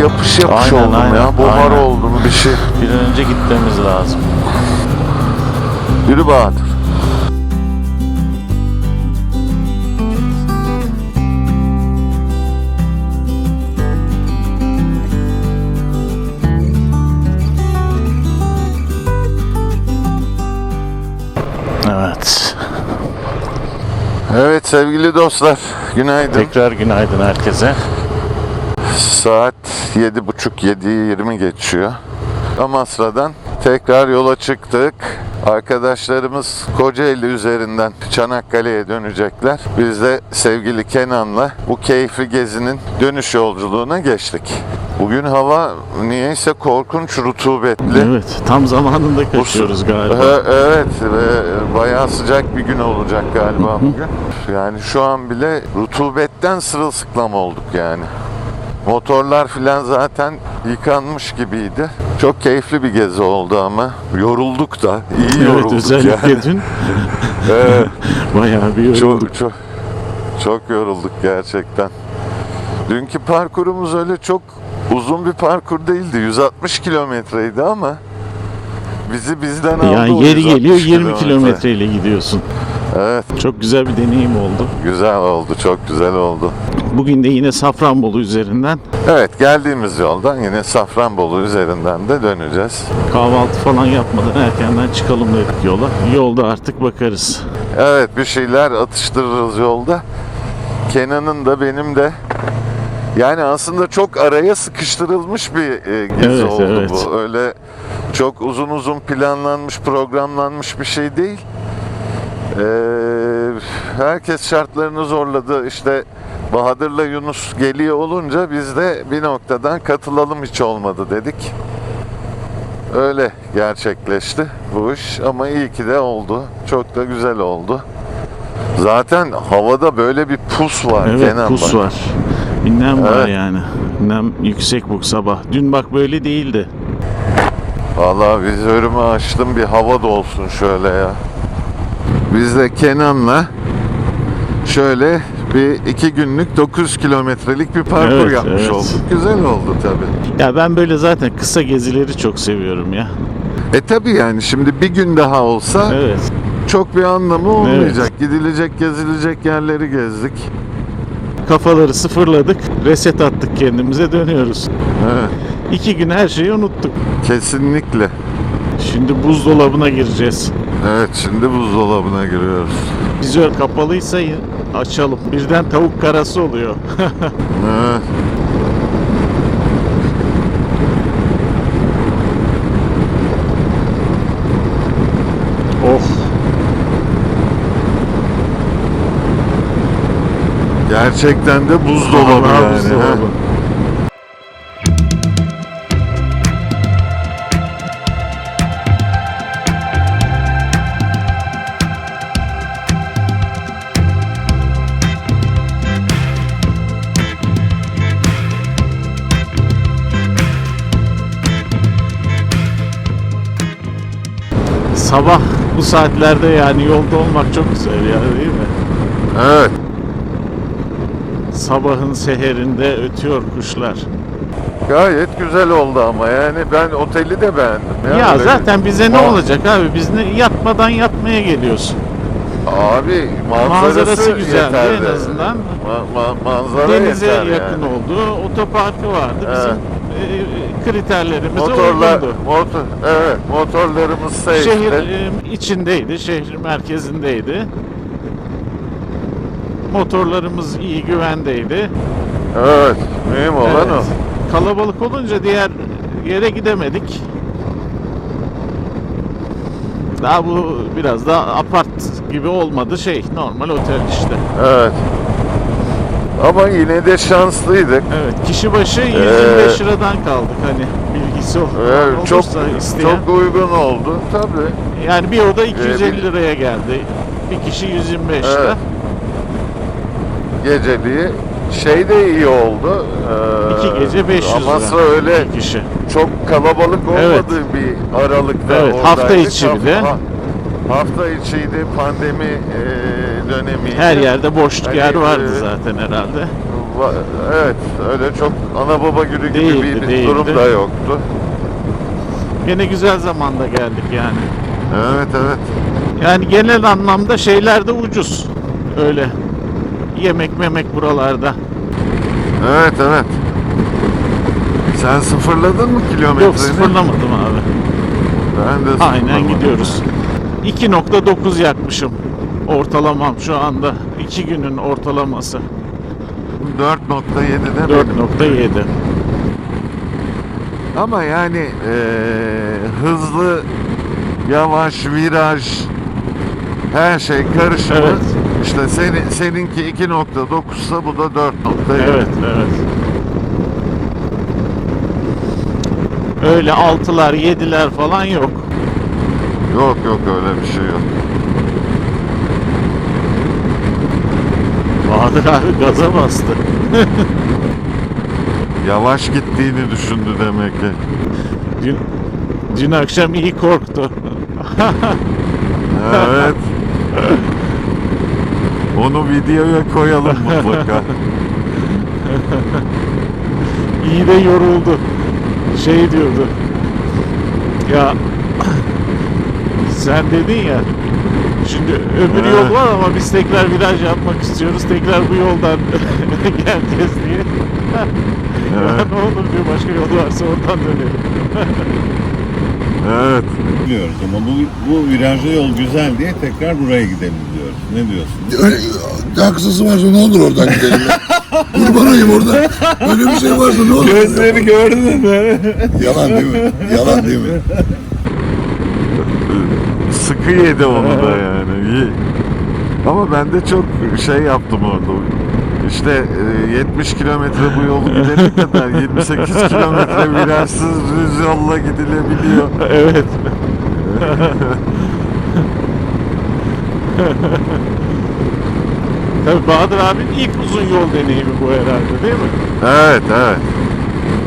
yapış yapış Aynen, oldum aynen, ya. Buhar aynen. oldum bir şey. Bir an önce gitmemiz lazım. Yürü Bahadır. Evet. Evet sevgili dostlar. Günaydın. Tekrar günaydın herkese. Saat 7.30-7.20 geçiyor. Amasra'dan tekrar yola çıktık. Arkadaşlarımız Kocaeli üzerinden Çanakkale'ye dönecekler. Biz de sevgili Kenan'la bu keyifli gezinin dönüş yolculuğuna geçtik. Bugün hava niyeyse korkunç rutubetli. Evet, tam zamanında kaçıyoruz galiba. E- Evet ve bayağı sıcak bir gün olacak galiba bugün. Yani şu an bile rutubetten sırılsıklam olduk yani. Motorlar filan zaten yıkanmış gibiydi. Çok keyifli bir gezi oldu ama yorulduk da iyi yorulduk Evet, özellikle yani. dün Evet, bayağı bir yorulduk. çok, çok, çok yorulduk gerçekten. Dünkü parkurumuz öyle çok uzun bir parkur değildi. 160 kilometreydi ama bizi bizden aldı. Yani yeri 160 geliyor 20 kilometre. kilometre ile gidiyorsun. Evet, Çok güzel bir deneyim oldu. güzel oldu, çok güzel oldu. Bugün de yine Safranbolu üzerinden Evet, geldiğimiz yoldan yine Safranbolu üzerinden de döneceğiz. kahvaltı falan yapmadan erkenden çıkalım dedik yola. Yolda artık bakarız. Evet, bir şeyler atıştırırız yolda. Kenan'ın da benim de yani aslında çok araya sıkıştırılmış bir e, gezi Evet, oldu evet. bu. Öyle çok uzun uzun planlanmış, programlanmış bir şey değil. Ee, herkes şartlarını zorladı. İşte Bahadır'la Yunus geliyor olunca biz de bir noktadan katılalım hiç olmadı dedik. Öyle gerçekleşti bu iş ama iyi ki de oldu. Çok da güzel oldu. Zaten havada böyle bir pus var Evet Kenan pus bak. var. Nem var Evet. yani. Nem yüksek bu sabah. Dün bak böyle değildi. Vallahi vizörümü açtım bir hava dolsun şöyle ya. Biz de Kenan'la şöyle bir iki günlük 9 kilometrelik bir parkur Evet, yapmış evet. olduk. Güzel oldu tabii. Ya ben böyle zaten kısa gezileri çok seviyorum ya. E tabii yani şimdi bir gün daha olsa Evet. çok bir anlamı olmayacak. Gidilecek, gezilecek yerleri gezdik. Kafaları sıfırladık. Reset attık kendimize dönüyoruz. Evet, İki gün her şeyi unuttuk. kesinlikle. Şimdi buzdolabına gireceğiz. Evet, şimdi buzdolabına giriyoruz. Vizör kapalıysa açalım. Birden tavuk karası oluyor. Evet. oh. Gerçekten de buzdolabı Vallahi yani. buzdolabı. Sabah bu saatlerde yani yolda olmak çok güzel ya değil mi? Evet. Sabahın seherinde ötüyor kuşlar. Gayet güzel oldu ama yani ben oteli de beğendim. Ya, Böyle- zaten bize ne Aa, olacak abi? Biz ne, yatmadan yatmaya geliyorsun. Abi manzarası, Manzarası güzeldi yeterli. en azından. Ma- ma- manzara Denize yeter yakın yani. oldu. Otoparkı vardı. Bizim e, kriterlerimize Motorlar, uygundu. motor, evet motorlarımız safe'ti. Şehir e, içindeydi, şehir merkezindeydi. Motorlarımız iyi güvendeydi. Evet, mühim olan Evet. Kalabalık olunca diğer yere gidemedik. Daha bu biraz daha apart gibi olmadı şey normal otel işte. o. Evet. Ama yine de şanslıydık. Evet kişi başı 125 Ee, liradan kaldık hani bilgisi ol- Evet, çok isteyen. çok uygun oldu tabii. Yani bir oda 250 bir- liraya geldi. Bir kişi 125 Evet. lira. Geceliği şey de iyi oldu. Ee, İki gece 500 lira. Amasra öyle İki kişi. çok kalabalık olmadığı Evet. bir aralıkta Evet, hafta oradaydık. içi Haf- bir de. ha- hafta içiydi, pandemi e, dönemiydi. Her yerde boşluk Hani, yer vardı e, zaten herhalde. Va- Evet, öyle çok ana baba günü gibi Değildi, bir değildi. durum da yoktu. Gene güzel zamanda geldik yani. Evet, evet. Yani genel anlamda şeyler de ucuz. Öyle. Yemek memek buralarda. Evet, evet. Sen sıfırladın mı kilometreyi? Yok sıfırlamadım abi. Ben de Aynen gidiyoruz. 2.9 yakmışım. Ortalamam şu anda. 2 günün ortalaması. 4.7'de 4.7. Ama yani eee, hızlı, yavaş, viraj, her şey karışımı. Evet. İşte senin, seninki 2.9 ise bu da 4.7. Evet, evet. Öyle altılar, yediler falan yok. Yok yok öyle bir şey yok. Abi gaza bastı. Yavaş gittiğini düşündü demek ki. Dün, dün akşam iyi korktu. Evet. Onu videoya koyalım mutlaka. İyi de yoruldu. Şey diyordu. Ya sen dedin ya Şimdi öbür He. yol var ama biz tekrar viraj yapmak istiyoruz. Tekrar bu yoldan geleceğiz diye. Evet. ne olur diyor başka yol varsa oradan dönelim. Evet. Biliyoruz ama bu, bu virajlı yol güzel diye tekrar buraya gidelim diyoruz. Ne diyorsun? Öyle, daha kısası varsa ne olur oradan gidelim. Kurban olayım orada. Öyle bir şey varsa ne olur? gördün mü? Yalan değil mi? Yalan değil mi? Sıkı yedi onu da yani. İyi. Ama ben de çok şey yaptım orada. İşte e, 70 kilometre bu yolu gidene kadar 28 kilometre virajsız düz yolla gidilebiliyor. evet. Tabii Bahadır abinin ilk uzun yol deneyimi bu herhalde değil mi? Evet evet.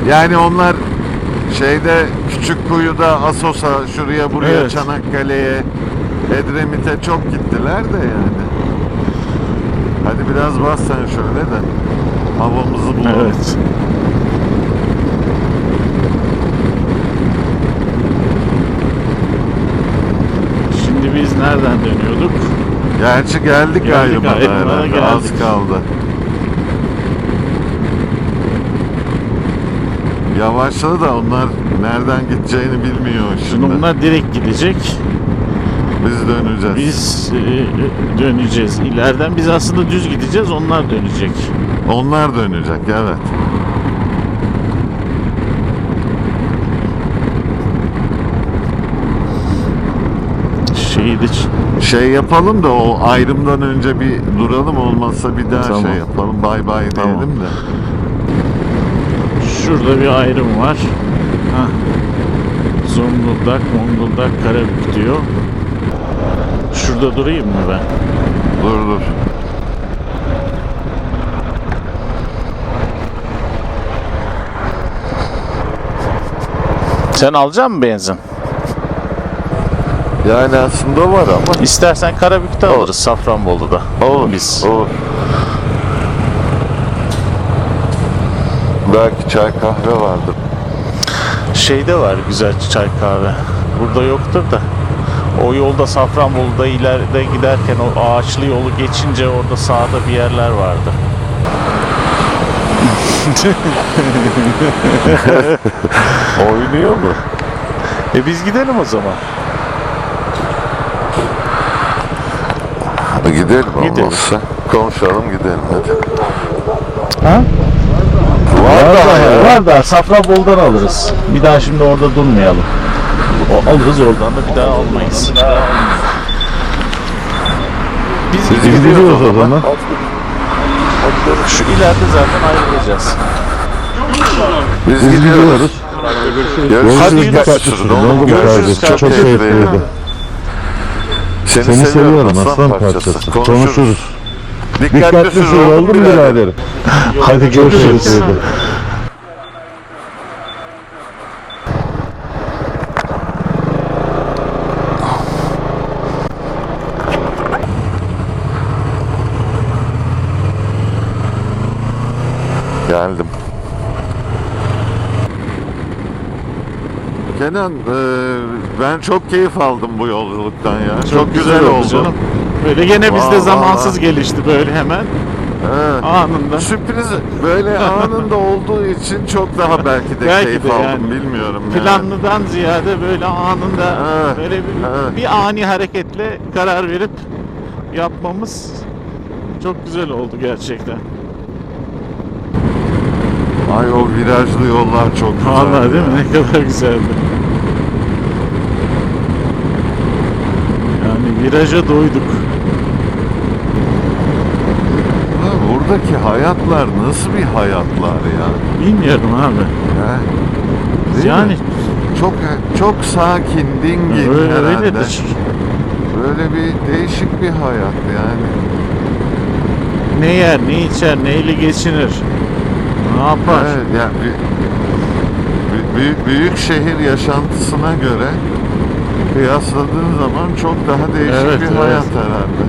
Yani onlar şeyde küçük kuyuda Asos'a şuraya buraya Evet. Çanakkale'ye Edremit'e çok gittiler de yani. Hadi biraz bas sen şöyle de havamızı bulalım. Evet. Şimdi biz nereden dönüyorduk? Gerçi geldik, Geldik, Ayrıma'ya herhalde. geldik. Az kaldı. Yavaşladı da onlar nereden gideceğini bilmiyor şimdi. Şimdi onlar direkt gidecek. Biz döneceğiz. Biz e, döneceğiz. İleriden biz aslında düz gideceğiz. Onlar dönecek. Onlar dönecek evet. Şeyi de Şey yapalım da o ayrımdan önce bir duralım olmazsa bir daha Tamam. şey yapalım. Bay bay Tamam. diyelim de. Şurada bir ayrım var. Hah. Zonguldak, Monguldak, Karabük diyor. Şurada durayım mı ben? Dur dur. Sen alacak mısın benzin? Yani aslında var ama. İstersen Karabük'te alırız Safranbolu'da. Olur. Biz. Olur. Belki çay kahve vardır. Şeyde var güzel çay kahve. Burada yoktur da. O yolda Safranbolu'da ileride giderken o ağaçlı yolu geçince orada sağda bir yerler vardı. Oynuyor mu? E biz gidelim o zaman. Gidelim Gidelim. olmazsa. Konuşalım gidelim hadi. Ha? Var da ya. Var da Safranbolu'dan alırız. Bir daha şimdi orada durmayalım. O, alırız oradan da bir daha almayız. Biz, Biz gidiyoruz o zaman. Şu ileride zaten ayrılacağız. Biz gidiyoruz. Görüşürüz. Hadi sürün oğlum. Oldu Görüşürüz. Çok Çok keyifliydi. keyifliydi. Seni, Seni seviyorum aslan parçası. parçası. Konuşuruz. Konuşuruz. Dikkatli, Dikkatli sür sür oldu mu birader? Hadi Görüşürüz. Geldim. Kenan, e, ben çok keyif aldım bu yolculuktan ya. Çok, güzel, oldu. canım. Böyle gene bizde zamansız gelişti böyle hemen He. anında. Sürpriz böyle anında olduğu için çok daha belki de Belki keyif de aldım yani. bilmiyorum. yani. Planlıdan ziyade böyle anında Evet, böyle bir, evet. bir ani hareketle karar verip yapmamız çok güzel oldu gerçekten. Ay o virajlı yollar çok güzel. Vallahi değil mi? Ne kadar güzeldi. Yani viraja doyduk. Ha, Buradaki hayatlar nasıl bir hayatlar ya? Bilmiyorum abi. He? Değil yani mi? çok çok sakin, dingin öyle, herhalde. öyledir. Böyle bir değişik bir hayat yani. Ne yer, ne içer, neyle geçinir? Ne yapar? Evet, yani bir, bir- büyük, büyük şehir yaşantısına göre kıyasladığın zaman çok daha değişik Evet, bir evet. hayat herhalde.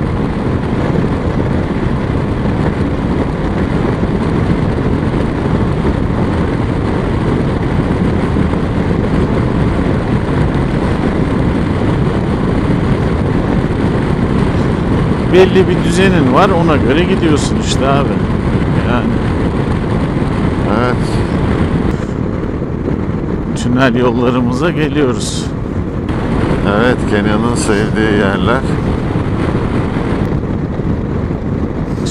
Belli bir düzenin var, ona göre gidiyorsun işte abi. Yani Evet. tünel yollarımıza geliyoruz. Evet, Kenya'nın sevdiği yerler.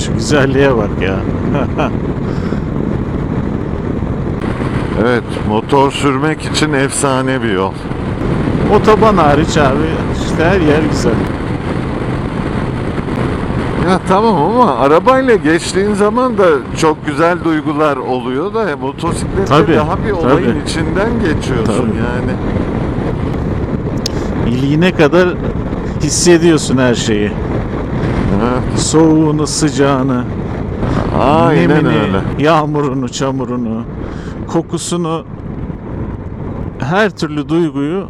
Şu güzelliğe bak ya. Evet, motor sürmek için efsane bir yol. Otoban hariç abi işte her yer güzel. Ya tamam ama arabayla geçtiğin zaman da çok güzel duygular oluyor da motosiklette Tabii, daha bir olayın tabii. içinden geçiyorsun Tabii. yani. İliğine kadar hissediyorsun her şeyi. Evet, Soğuğunu, sıcağını, aynen nemini, öyle. yağmurunu, çamurunu, kokusunu her türlü duyguyu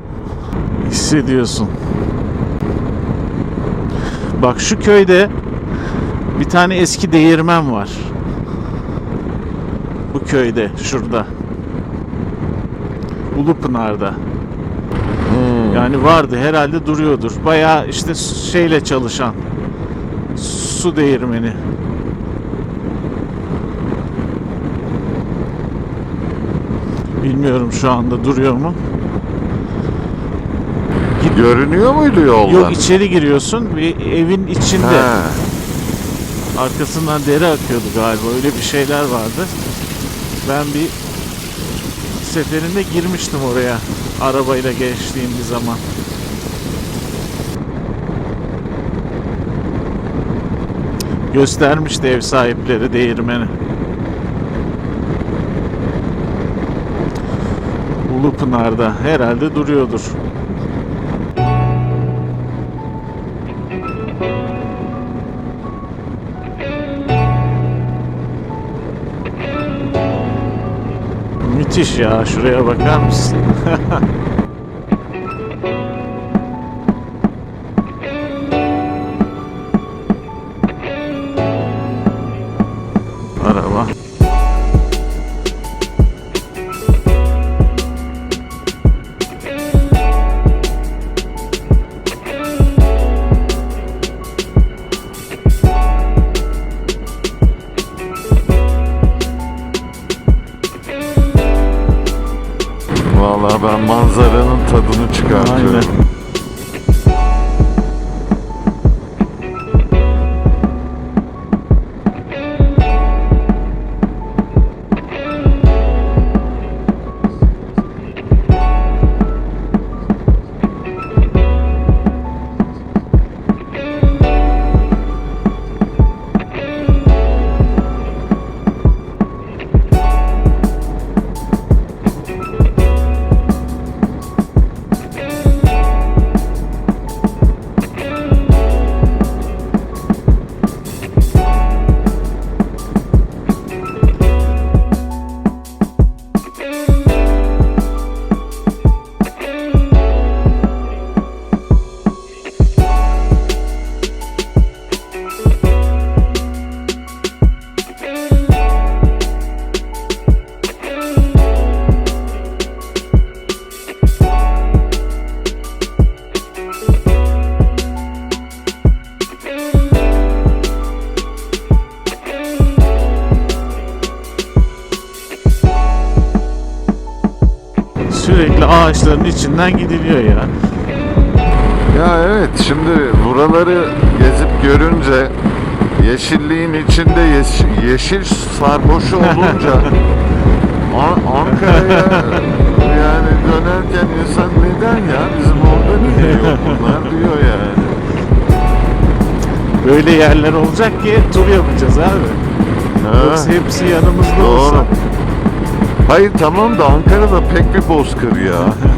hissediyorsun. Bak şu köyde bir tane eski değirmen var. Bu köyde, şurada. Ulupınar'da. Hmm. Yani vardı herhalde duruyordur. Bayağı işte şeyle çalışan su değirmeni. Bilmiyorum şu anda duruyor mu? Görünüyor muydu yoldan? Yok içeri giriyorsun bir evin içinde. He. Arkasından dere akıyordu galiba. Öyle bir şeyler vardı. Ben bir seferinde girmiştim oraya arabayla geçtiğim bir zaman. Göstermişti ev sahipleri değirmeni. Ulupınar'da herhalde duruyordur. Müthiş ya şuraya bakar mısın? ağaçların içinden gidiliyor ya. Ya evet şimdi buraları gezip görünce yeşilliğin içinde yeş- yeşil sarhoşu olunca An- Ankara'ya yani dönerken insan neden ya bizim orada niye yok bunlar diyor yani. Böyle yerler olacak ki tur yapacağız abi. Ha, Yoksa hepsi yanımızda olsa. doğru. Hayır tamam da Ankara'da pek bir bozkır ya.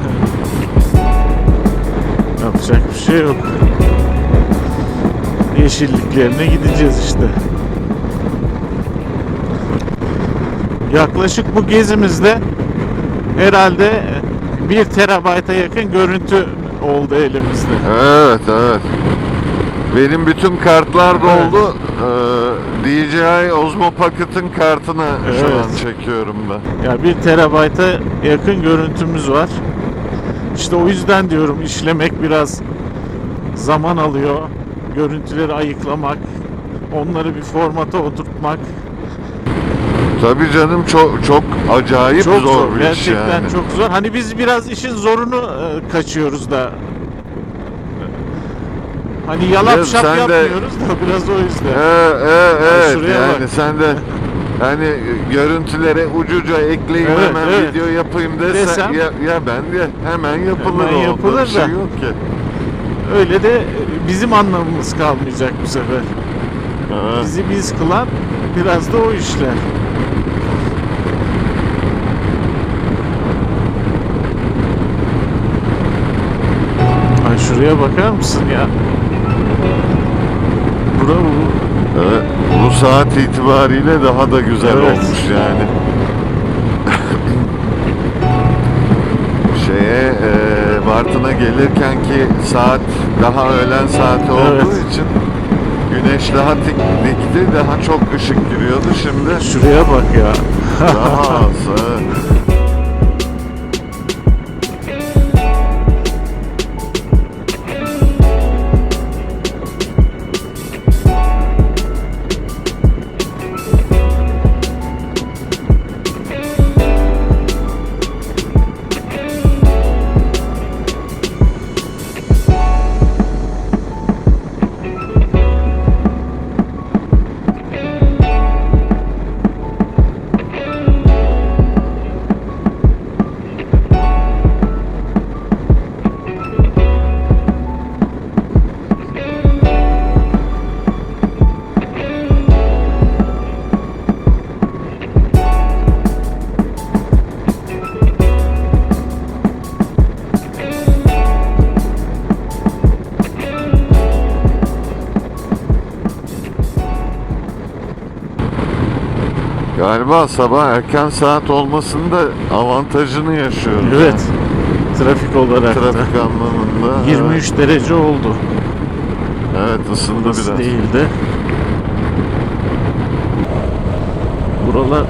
şey yok. Yeşilliklerine gideceğiz işte. Yaklaşık bu gezimizde herhalde bir terabayta yakın görüntü oldu elimizde. Evet evet. Benim bütün kartlar doldu. Ee, DJI Osmo Pocket'ın kartını şu Evet. an çekiyorum ben. Ya bir terabayta yakın görüntümüz var. İşte o yüzden diyorum işlemek biraz zaman alıyor. Görüntüleri ayıklamak, onları bir formata oturtmak Tabii canım çok çok acayip çok zor, zor. bir iş Gerçekten yani. çok zor. Hani biz biraz işin zorunu e, kaçıyoruz da. Hani yalap Ya şap sen de- yapmıyoruz da biraz o yüzden. Ee, e, evet şuraya yani bak. sen de hani görüntülere ucuca ekleyeyim Evet, hemen evet. video yapayım desen Desem- ya, ya ben de hemen yapılır Hemen o. yapılır şey da. yok ki. Öyle de bizim anlamımız kalmayacak bu sefer. Ha. Bizi biz kılan biraz da o işler. Ay şuraya bakar mısın ya? Bura bu. Evet, bu saat itibariyle daha da güzel Evet. olmuş yani. Bartın'a gelirken ki saat daha öğlen saati olduğu Evet. için güneş daha dik, dikti, daha çok ışık giriyordu. Şimdi Şuraya bak ya. daha az. Galiba sabah erken saat olmasının da avantajını yaşıyoruz. Evet. Trafik olarak da. Trafik anlamında. 23 derece oldu. Evet ısındı Burası biraz. değildi. Buralar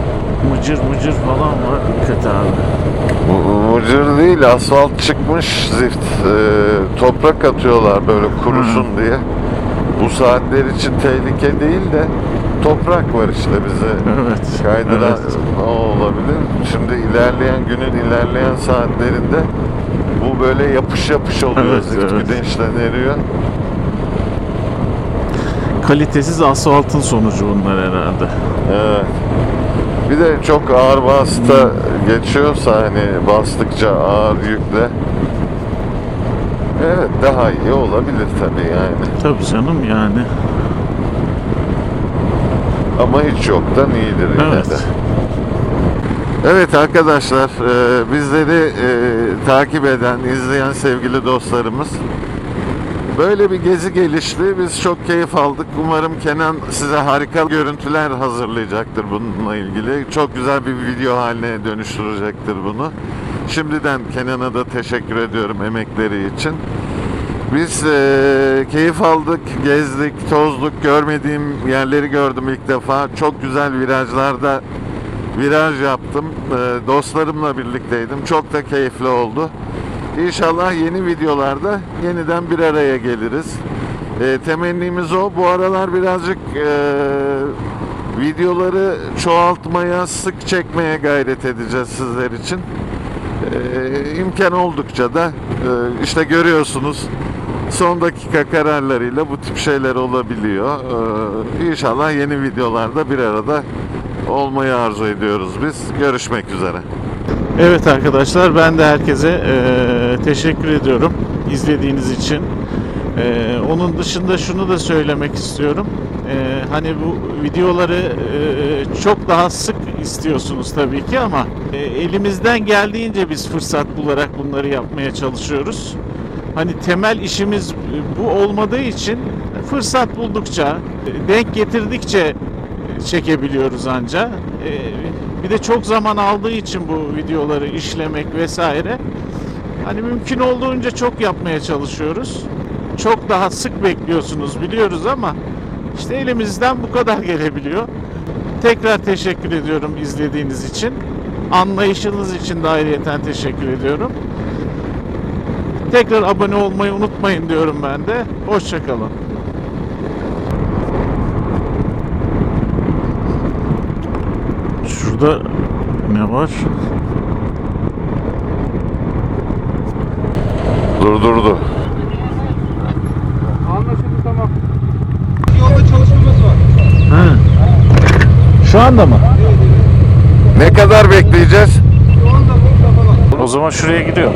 mıcır mıcır falan var. Dikkat abi. Mıcır değil asfalt çıkmış zift. Ee, toprak atıyorlar böyle kurusun diye. Bu saatler için tehlike değil de toprak var işte bize Evet. kaydıran evet. o olabilir. Şimdi ilerleyen günün ilerleyen saatlerinde bu böyle yapış yapış oluyor. Evet, Zift evet. güneşten eriyor. Kalitesiz asfaltın sonucu bunlar herhalde. Evet. Bir de çok ağır vasıta geçiyorsa hani bastıkça ağır yükle Evet daha iyi olabilir tabii yani. Tabii canım yani. Ama hiç yoktan iyidir yine Evet. de. Evet arkadaşlar e, bizleri e, takip eden, izleyen sevgili dostlarımız böyle bir gezi gelişti. Biz çok keyif aldık. Umarım Kenan size harika görüntüler hazırlayacaktır bununla ilgili. Çok güzel bir video haline dönüştürecektir bunu. Şimdiden Kenan'a da teşekkür ediyorum emekleri için. Biz e, keyif aldık, gezdik, tozduk, görmediğim yerleri gördüm ilk defa. Çok güzel virajlarda viraj yaptım. E, dostlarımla birlikteydim. Çok da keyifli oldu. İnşallah yeni videolarda yeniden bir araya geliriz. E, temennimiz o. Bu aralar birazcık e, videoları çoğaltmaya, sık çekmeye gayret edeceğiz sizler için. Ee, imkan oldukça da e, işte görüyorsunuz son dakika kararlarıyla bu tip şeyler olabiliyor. Ee, İnşallah yeni videolarda bir arada olmayı arzu ediyoruz biz. Görüşmek üzere. Evet arkadaşlar ben de herkese eee, teşekkür ediyorum izlediğiniz için. Eee, onun dışında şunu da söylemek istiyorum. Eee, hani bu videoları eee, çok daha sık istiyorsunuz tabii ki ama eee, elimizden geldiğince biz fırsat bularak bunları yapmaya çalışıyoruz. Hani temel işimiz bu olmadığı için fırsat buldukça, e, denk getirdikçe çekebiliyoruz anca. Bir de çok zaman aldığı için bu videoları işlemek vesaire. Hani mümkün olduğunca çok yapmaya çalışıyoruz. Çok daha sık bekliyorsunuz biliyoruz ama işte elimizden bu kadar gelebiliyor. Tekrar teşekkür ediyorum izlediğiniz için. Anlayışınız için de ayrıyeten teşekkür ediyorum. Tekrar abone olmayı unutmayın diyorum ben de. Hoşçakalın. Şurada ne var? Durdurdu. Anlaşıldı tamam. Yolda çalışmamız var. Ha. Şu anda mı? Ne kadar bekleyeceğiz? O zaman şuraya gidiyor.